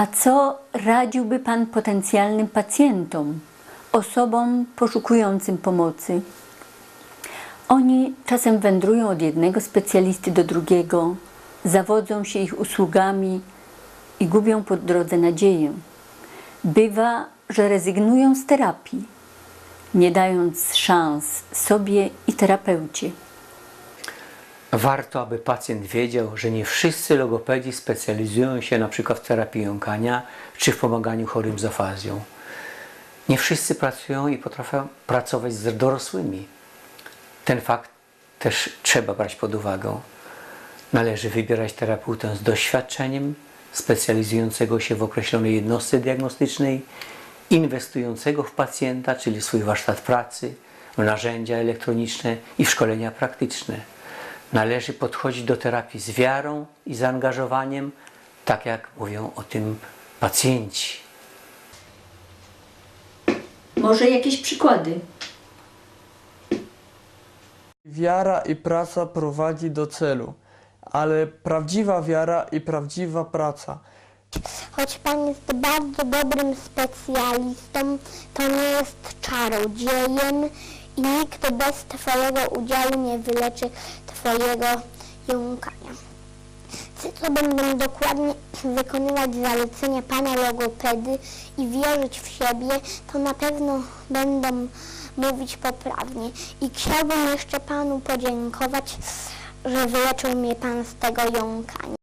A co radziłby Pan potencjalnym pacjentom, osobom poszukującym pomocy? Oni czasem wędrują od jednego specjalisty do drugiego, zawodzą się ich usługami i gubią po drodze nadzieję. Bywa, że rezygnują z terapii, nie dając szans sobie i terapeucie. Warto, aby pacjent wiedział, że nie wszyscy logopedzi specjalizują się przykład w terapii jąkania czy w pomaganiu chorym z afazją. Nie wszyscy pracują i potrafią pracować z dorosłymi. Ten fakt też trzeba brać pod uwagę. Należy wybierać terapeutę z doświadczeniem, specjalizującego się w określonej jednostce diagnostycznej, inwestującego w pacjenta, czyli swój warsztat pracy, w narzędzia elektroniczne i w szkolenia praktyczne. Należy podchodzić do terapii z wiarą i zaangażowaniem, tak jak mówią o tym pacjenci. Może jakieś przykłady? Wiara i praca prowadzi do celu, ale prawdziwa wiara i prawdziwa praca Choć Pan jest bardzo dobrym specjalistą, to nie jest czarodziejem i nikt bez Twojego udziału nie wyleczy Twojego jąkania. Co będą dokładnie wykonywać zalecenia Pana logopedy i wierzyć w siebie, to na pewno będą mówić poprawnie. I chciałbym jeszcze Panu podziękować, że wyleczył mnie Pan z tego jąkania.